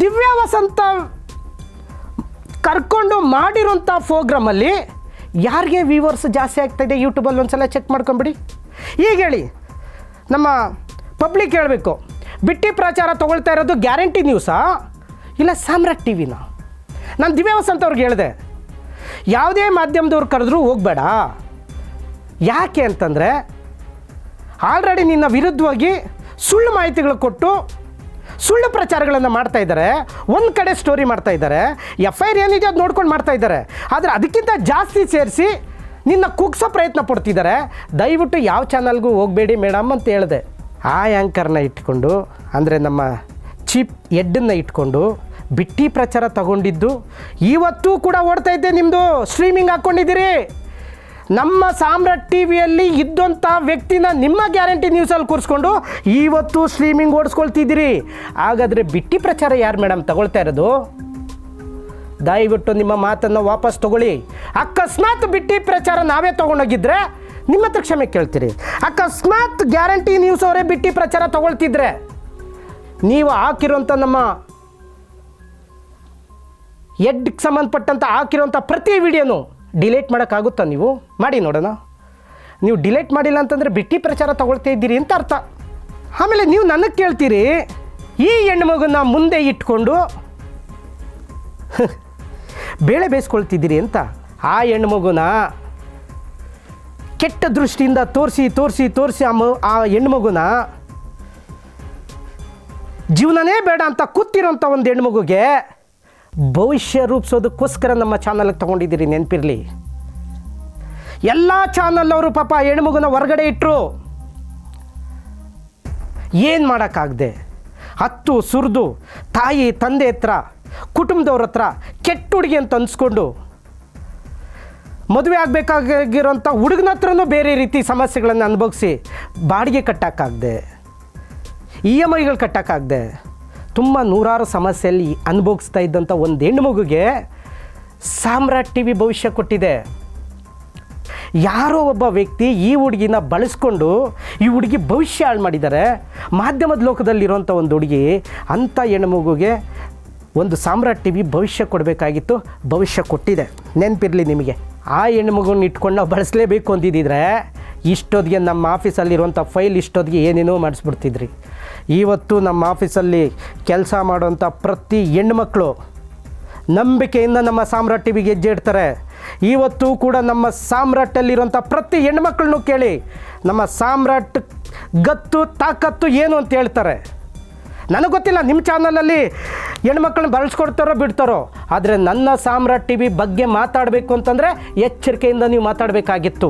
ದಿವ್ಯ ವಸಂತ ಕರ್ಕೊಂಡು ಮಾಡಿರೋಂಥ ಫೋಗ್ರಾಮಲ್ಲಿ ಯಾರಿಗೆ ವ್ಯೂವರ್ಸ್ ಜಾಸ್ತಿ ಆಗ್ತಾಯಿದೆ ಯೂಟ್ಯೂಬಲ್ಲಿ ಒಂದ್ಸಲ ಚೆಕ್ ಮಾಡ್ಕೊಂಬಿಡಿ. ಈಗ ಹೇಳಿ, ನಮ್ಮ ಪಬ್ಲಿಕ್ ಹೇಳಬೇಕು, ಬಿಟ್ಟಿ ಪ್ರಚಾರ ತೊಗೊಳ್ತಾ ಇರೋದು ಗ್ಯಾರಂಟಿ ನ್ಯೂಸಾ ಇಲ್ಲ ಸಾಮ್ರಾಟ್ ಟಿ ವಿನ ನಾನು ದಿವ್ಯ ವಸಂತ ಅವ್ರಿಗೆ ಹೇಳಿದೆ, ಯಾವುದೇ ಮಾಧ್ಯಮದವ್ರು ಕರೆದ್ರೂ ಹೋಗಬೇಡ. ಯಾಕೆ ಅಂತಂದರೆ ಆಲ್ರೆಡಿ ನಿನ್ನ ವಿರುದ್ಧವಾಗಿ ಸುಳ್ಳು ಮಾಹಿತಿಗಳು ಕೊಟ್ಟು ಸುಳ್ಳು ಪ್ರಚಾರಗಳನ್ನು ಮಾಡ್ತಾ ಇದ್ದಾರೆ, ಒಂದು ಕಡೆ ಸ್ಟೋರಿ ಮಾಡ್ತಾ ಇದ್ದಾರೆ ಎಫ್ ಐ ಆರ್ ಏನಿದೆ ಅದು ನೋಡ್ಕೊಂಡು ಮಾಡ್ತಾ ಇದ್ದಾರೆ. ಆದರೆ ಅದಕ್ಕಿಂತ ಜಾಸ್ತಿ ಸೇರಿಸಿ ನಿನ್ನ ಕುಗ್ಸೋ ಪ್ರಯತ್ನ ಪಡ್ತಿದ್ದಾರೆ. ದಯವಿಟ್ಟು ಯಾವ ಚಾನಲ್ಗೂ ಹೋಗಬೇಡಿ ಮೇಡಮ್ ಅಂತ ಹೇಳಿದೆ. ಆ ಆ್ಯಂಕರ್ನ ಇಟ್ಕೊಂಡು, ಅಂದರೆ ನಮ್ಮ ಚೀಪ್ ಎಡ್ಡನ್ನು ಇಟ್ಕೊಂಡು, ಬಿಟ್ಟಿ ಪ್ರಚಾರ ತಗೊಂಡಿದ್ದು, ಇವತ್ತೂ ಕೂಡ ಓಡ್ತಾ ಇದ್ದೆ ನಿಮ್ಮದು ಸ್ಟ್ರೀಮಿಂಗ್ ಹಾಕ್ಕೊಂಡಿದ್ದೀರಿ ನಮ್ಮ ಸಾಮ್ರಾಟ್ ಟಿ ವಿಯಲ್ಲಿ ಇದ್ದಂಥ ವ್ಯಕ್ತಿನ ನಿಮ್ಮ ಗ್ಯಾರಂಟಿ ನ್ಯೂಸಲ್ಲಿ ಕೂರಿಸ್ಕೊಂಡು ಇವತ್ತು ಸ್ಟ್ರೀಮಿಂಗ್ ಓಡಿಸ್ಕೊಳ್ತಿದ್ದೀರಿ. ಹಾಗಾದರೆ ಬಿಟ್ಟಿ ಪ್ರಚಾರ ಯಾರು ಮೇಡಮ್ ತಗೊಳ್ತಾ ಇರೋದು? ದಯವಿಟ್ಟು ನಿಮ್ಮ ಮಾತನ್ನು ವಾಪಸ್ ತಗೊಳ್ಳಿ. ಅಕಸ್ಮಾತ್ ಬಿಟ್ಟಿ ಪ್ರಚಾರ ನಾವೇ ತೊಗೊಂಡೋಗಿದ್ರೆ ನಿಮ್ಮ ಹತ್ರ ಕ್ಷಮೆ ಕೇಳ್ತೀರಿ. ಅಕಸ್ಮಾತ್ ಗ್ಯಾರಂಟಿ ನ್ಯೂಸ್ ಅವರೇ ಬಿಟ್ಟಿ ಪ್ರಚಾರ ತಗೊಳ್ತಿದ್ರೆ ನೀವು ಹಾಕಿರುವಂಥ ನಮ್ಮ ಎಡ್ಗೆ ಸಂಬಂಧಪಟ್ಟಂಥ ಹಾಕಿರುವಂಥ ಪ್ರತಿ ವಿಡಿಯೋನು ಡಿಲೀಟ್ ಮಾಡೋಕ್ಕಾಗುತ್ತಾ ನೀವು? ಮಾಡಿ ನೋಡೋಣ. ನೀವು ಡಿಲೇಟ್ ಮಾಡಿಲ್ಲ ಅಂತಂದರೆ ಬಿಟ್ಟಿ ಪ್ರಚಾರ ತೊಗೊಳ್ತಾ ಇದ್ದೀರಿ ಅಂತ ಅರ್ಥ. ಆಮೇಲೆ ನೀವು ನನಗೆ ಕೇಳ್ತೀರಿ, ಈ ಹೆಣ್ಮಗನ್ನ ಮುಂದೆ ಇಟ್ಕೊಂಡು ಬೇಳೆ ಬೇಯಿಸ್ಕೊಳ್ತಿದ್ದೀರಿ ಅಂತ. ಆ ಹೆಣ್ಮಗುನ ಕೆಟ್ಟ ದೃಷ್ಟಿಯಿಂದ ತೋರಿಸಿ ತೋರಿಸಿ ತೋರಿಸಿ ಆ ಮ ಆ ಹೆಣ್ಮಗುನ ಜೀವನನೇ ಬೇಡ ಅಂತ ಕೂತಿರೋಂಥ ಒಂದು ಹೆಣ್ಮಗುಗೆ ಭವಿಷ್ಯ ರೂಪಿಸೋದಕ್ಕೋಸ್ಕರ ನಮ್ಮ ಚಾನಲ್ಗೆ ತೊಗೊಂಡಿದ್ದೀರಿ, ನೆನಪಿರಲಿ. ಎಲ್ಲ ಚಾನಲ್ ಅವರು ಪಾಪ ಹೆಣ್ಮಗುನ ಹೊರಗಡೆ ಇಟ್ಟರು ಏನು ಮಾಡೋಕ್ಕಾಗದೆ? ಹತ್ತು ಸುರಿದು, ತಾಯಿ, ತಂದೆ ಹತ್ರ, ಕುಟುಂಬದವ್ರ ಹತ್ರ ಕೆಟ್ಟ ಹುಡುಗಿ ಅಂತ ಅನ್ಸ್ಕೊಂಡು ಮದುವೆ ಆಗಬೇಕಾಗಿರೋಂಥ ಹುಡುಗನ ಹತ್ರನೂ ಬೇರೆ ರೀತಿ ಸಮಸ್ಯೆಗಳನ್ನು ಅನುಭವಿಸಿ ಬಾಡಿಗೆ ಕಟ್ಟೋಕ್ಕಾಗದೆ ಇ ಎಂ ಐಗಳು ಕಟ್ಟೋಕ್ಕಾಗದೆ ತುಂಬ ನೂರಾರು ಸಮಸ್ಯೆಯಲ್ಲಿ ಅನುಭವಿಸ್ತಾ ಇದ್ದಂಥ ಒಂದು ಹೆಣ್ಮಗುಗೆ ಸಾಮ್ರಾಟ್ ಟಿ ವಿ ಭವಿಷ್ಯ ಕೊಟ್ಟಿದೆ. ಯಾರೋ ಒಬ್ಬ ವ್ಯಕ್ತಿ ಈ ಹುಡುಗಿನ ಬಳಸ್ಕೊಂಡು ಈ ಹುಡುಗಿ ಭವಿಷ್ಯ ಹಾಳು ಮಾಡಿದ್ದಾರೆ. ಮಾಧ್ಯಮದ ಲೋಕದಲ್ಲಿರುವಂಥ ಒಂದು ಹುಡುಗಿ ಅಂಥ ಹೆಣ್ಮಗುಗೆ ಒಂದು ಸಾಮ್ರಾಟ್ ಟಿ ವಿ ಭವಿಷ್ಯ ಕೊಡಬೇಕಾಗಿತ್ತು, ಭವಿಷ್ಯ ಕೊಟ್ಟಿದೆ. ನೆನಪಿರಲಿ ನಿಮಗೆ. ಆ ಹೆಣ್ಮಗುನ ಇಟ್ಕೊಂಡು ನಾವು ಬಳಸಲೇಬೇಕು ಅಂದಿದ್ದಿದ್ರೆ ಇಷ್ಟೊತ್ತಿಗೆ ನಮ್ಮ ಆಫೀಸಲ್ಲಿರುವಂಥ ಫೈಲ್ ಇಷ್ಟೊತ್ತಿಗೆ ಏನೇನೋ ಮಾಡಿಸ್ಬಿಡ್ತಿದ್ರಿ. ಇವತ್ತು ನಮ್ಮ ಆಫೀಸಲ್ಲಿ ಕೆಲಸ ಮಾಡುವಂಥ ಪ್ರತಿ ಹೆಣ್ಮಕ್ಳು ನಂಬಿಕೆಯಿಂದ ನಮ್ಮ ಸಾಮ್ರಾಟ್ ಟಿವಿಗೆ ಹೆಜ್ಜೆ ಇಡ್ತಾರೆ. ಇವತ್ತು ಕೂಡ ನಮ್ಮ ಸಾಮ್ರಾಟಲ್ಲಿರುವಂಥ ಪ್ರತಿ ಹೆಣ್ಮಕ್ಳನ್ನೂ ಕೇಳಿ ನಮ್ಮ ಸಾಮ್ರಾಟ್ ಗತ್ತು, ತಾಕತ್ತು ಏನು ಅಂತ ಹೇಳ್ತಾರೆ. ನನಗೆ ಗೊತ್ತಿಲ್ಲ, ನಿಮ್ಮ ಚಾನಲಲ್ಲಿ ಹೆಣ್ಮಕ್ಳನ್ನ ಬಳಸ್ಕೊಡ್ತಾರೋ ಬಿಡ್ತಾರೋ. ಆದರೆ ನನ್ನ ಸಾಮ್ರಾಟ್ ಟಿ ವಿ ಬಗ್ಗೆ ಮಾತಾಡಬೇಕು ಅಂತಂದರೆ ಎಚ್ಚರಿಕೆಯಿಂದ ನೀವು ಮಾತಾಡಬೇಕಾಗಿತ್ತು.